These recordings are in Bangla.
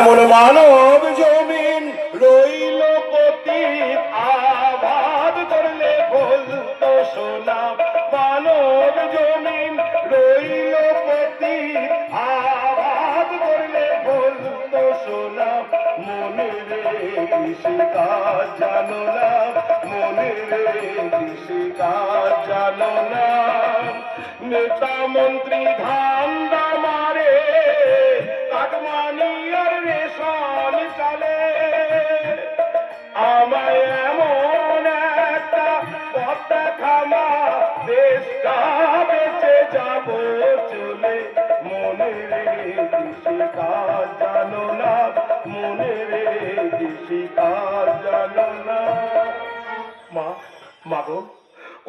এমন মানব জমিন রইল পতিত আবাদ করলে বলতো সোনা, মানব জমিন রইল পতিত আবাদ করলে বলতো সোনা। মনে রে কৃষি কাজ জানো না, মনে রে কৃষি কাজ জানো না। নেতা মন্ত্রী ধান্দা দেশটা বেঁচে যাব চলে, মনে রে কৃষি জানো না, মনে রে কৃষি কাজ জানো না। মা মা গো।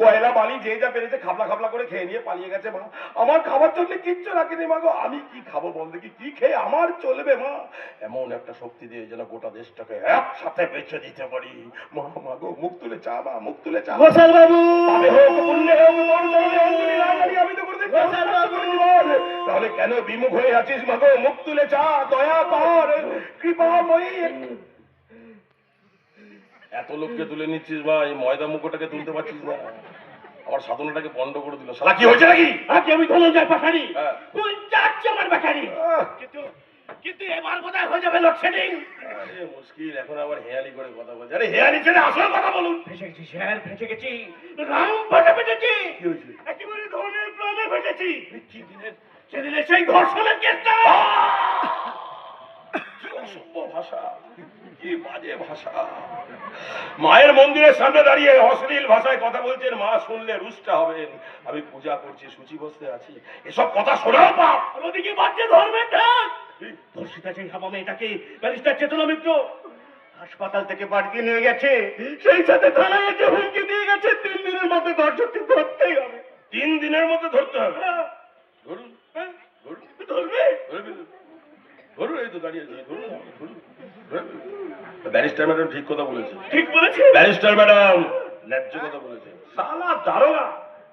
কয়লা বালি যে যা পেরেছে খাবলা খাবলা করে খেয়ে নিয়ে পালিয়ে গেছে মা। আমার খাবার জন্য কিচ্ছু রাখিনি মা গো। আমি কি খাব বল দেখি? কি খেয়ে আমার চলবে মা? এমন একটা শক্তি দিয়ে যেন গোটা দেশটাকে একসাথে বেঁচে দিতে পারি। মা মা গো মুখ তুলে চা মা মুখ তুলে চা। বাবু! আমি তো করতে বাবু! তাহলে কেন বিমুখ হয়ে আছিস মা গো? মুখ তুলে চা দয়া কর। কৃপাময়ী এত লোককে তুলে নিচ্ছিস ভাই ময়দা মুখোটাকে তুলতে পারছিস না। আমার সাধনাটাকে বন্ধ করে দিল। শালা কি হয়েছে নাকি? আমি ধনঞ্জয় পাঠারি হ্যাঁ। তুই যাচ্ছি আমার পাঠারি কিন্তু কিন্তু এবার বোধহয় হয়ে যাবে লোডশেডিং মুশকিল এখন আবার হেয়ালি করে কথা বলছে। আরে হেয়ালি ছেড়ে আসল কথা বলুন। ফেসে গেছি স্যার ফেসে গেছি। রাম ফেটে ফেটেছি। কি হয়েছে? একেবারে ধনের প্রাণে ফেটেছি। কি দিনের সেদিনে সেই ধর্ষণের কেসটা কি অসভ্য ভাষা কি বাজে ভাষা। মায়ের মন্দিরের সামনে দাঁড়িয়ে অশ্লীল ভাষায় কথা বলছেন মা শুনলে রুষ্ট হবেন। আমি পূজা করছি সূচি বসতে আছি। এসব কথা শোনাও পাপ ওদিকে বাড়ছে ধর্মের ডাক ধর্ষিতা সেই হাবা মেয়েটাকে ব্যারিস্টার চেতনা মিত্র হাসপাতাল থেকে বাড়িতে নিয়ে গেছে। সেই সাথে থানায় এসে হুমকি দিয়ে গেছে। তিন দিনের মধ্যে ধরতেই হবে। তিন দিনের মধ্যে ধরতে হবে? হ্যাঁ, ধরুন। হ্যাঁ, ধরবে। ধরুন এই তো দাঁড়িয়ে ধরুন। ব্যারিস্টার ম্যাডাম ঠিক কথা বলেছে। ঠিক বলেছে? ব্যারিস্টার ম্যাডাম ন্যায্য কথা বলেছে। সালা দারোগা!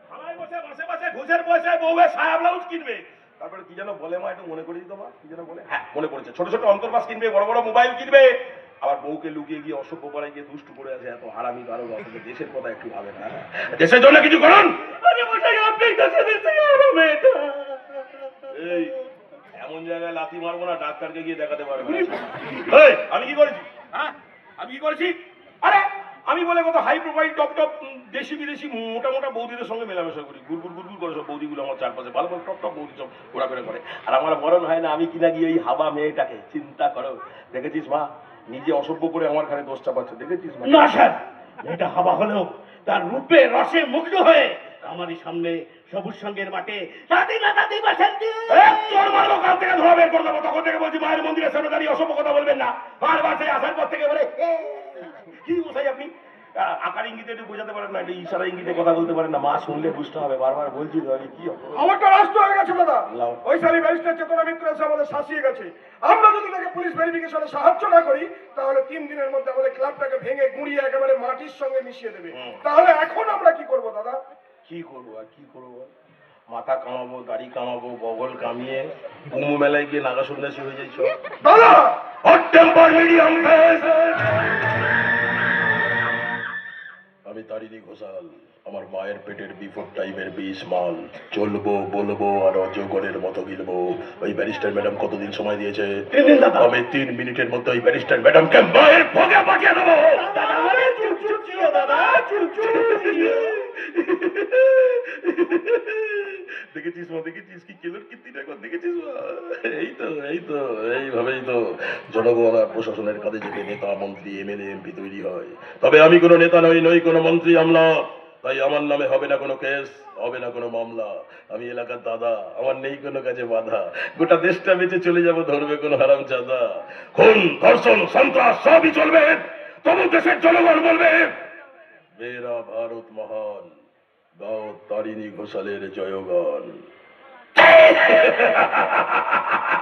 থানায় বসে বসে বসে ঘুষের পয়সায় বউয়ে সায়া ব্লাউজ কিনবে। তারপরে কি যেন বলে মা একটু মনে করে দিত মা কি যেন বলে? হ্যাঁ মনে পড়েছে। ছোট ছোট অন্তর্বাস কিনবে বড় বড় মোবাইল কিনবে। আবার বউকে লুকিয়ে গিয়ে অসভ্য পাড়ায় গিয়ে দুষ্টু করে আছে এত হারামি দারোগা অথচ দেশের কথা একটু ভাবে না। দেশের জন্য কিছু করুন! আপনি তো সেদিন আমার মেয়েটা এই এমন জায়গায় লাথি মারবো না ডাক্তারকে গিয়ে দেখাতে পারব আমি কি করেছি? হ্যাঁ আমি কি করেছি? আরে আমি বলে কত হাই প্রোফাইল টপ টপ দেশি বিদেশি মোটা মোটা বৌদিদের সঙ্গে মেলামেশা করি। গুড় গুড় গুড় করে সব বৌদিগুলো আমার চারপাশে ভালো ভালো টপ টপ বৌদি সব ঘোরাফেরা করে। আর আমার মরণ হয় না আমি কিনা গিয়ে ওই হাবা মেয়েটাকে চিন্তা করো। দেখেছিস মা? নিজে অসভ্য করে আমার ঘরে দোষ চাপাচ্ছে। দেখেছিস না স্যার। এটা হাওয়া হলেও তার রূপে রসে মুগ্ধ হয়ে আমারই সামনে সবুজ সঙ্গের মাঠে। দাদি না দাদি বাসন্তী এক চোর মারবো কাল থেকে ধরা বের করে দেবো। তখন থেকে বলছি মায়ের মন্দিরের সামনে দাঁড়িয়ে অসভ্য কথা বলবেন না। বারবার সেই আসার পর থেকে বলে কি বসাই আপনি? আকার ইঙ্গিতে একটু বোঝাতে পারেন না একটু ইশারা ইঙ্গিতে কথা বলতে পারেন না। মা শুনলে বুঝতে হবে বারবার বলছি তো কি হবে আমারটা রাষ্ট্র হয়ে গেছে দাদা। ওই সালি ব্যারিস্টার চেতনা মিত্র এসে আমাদের শাসিয়ে গেছে। আমরা যদি তাকে পুলিশ ভেরিফিকেশনে সাহায্য না করি তাহলে তিন দিনের মধ্যে আমাদের ক্লাবটাকে ভেঙে গুঁড়িয়ে একেবারে মাটির সঙ্গে মিশিয়ে দেবে। তাহলে এখন আমরা কি করব দাদা? কি করব আর কি করব? মাথা কামাবো দাড়ি কামাবো বগল কামিয়ে কুম্ভ মেলায় গিয়ে নাগা সন্ন্যাসী হয়ে যাই দাদা! হট টেম্পার মিডিয়াম আমি তারিণী ঘোষাল আমার মায়ের পেটের বিফোর টাইমের বিষ মাল। চলবো বলব আর অজগরের মতো গিলবো। ওই ব্যারিস্টার ম্যাডাম কতদিন সময় দিয়েছে? আমি তিন মিনিটের মধ্যে ওই ব্যারিস্টার ম্যাডামকে মায়ের ভোগে পাঠিয়ে দেবো। দাদা দেখেছিস মা, দেখেছিস কি কেলোর কীর্তিটা কর দেখেছিস মা? এই তো এই তো, এইভাবেই তো জনগণ আর প্রশাসনের কাজে যেতে নেতা, মন্ত্রী, এমএলএ, এমপি তৈরি হয়। তবে আমি কোনো নেতা নই নই কোনো মন্ত্রী আমলা তাই আমার নামে হবে না কোনো কেস, হবে না কোনো মামলা। আমি এলাকার দাদা, আমার নেই কোনো কাজে বাধা। গোটা দেশটা বেঁচে চলে যাব, ধরবে কোনো হারাম চাঁদা। খুন, ধর্ষণ, সন্ত্রাস সবই চলবে। তবু দেশের জনগণ বলবে মেরা ভারত মহান। গাও তারিণী ঘোষালের জয়গান।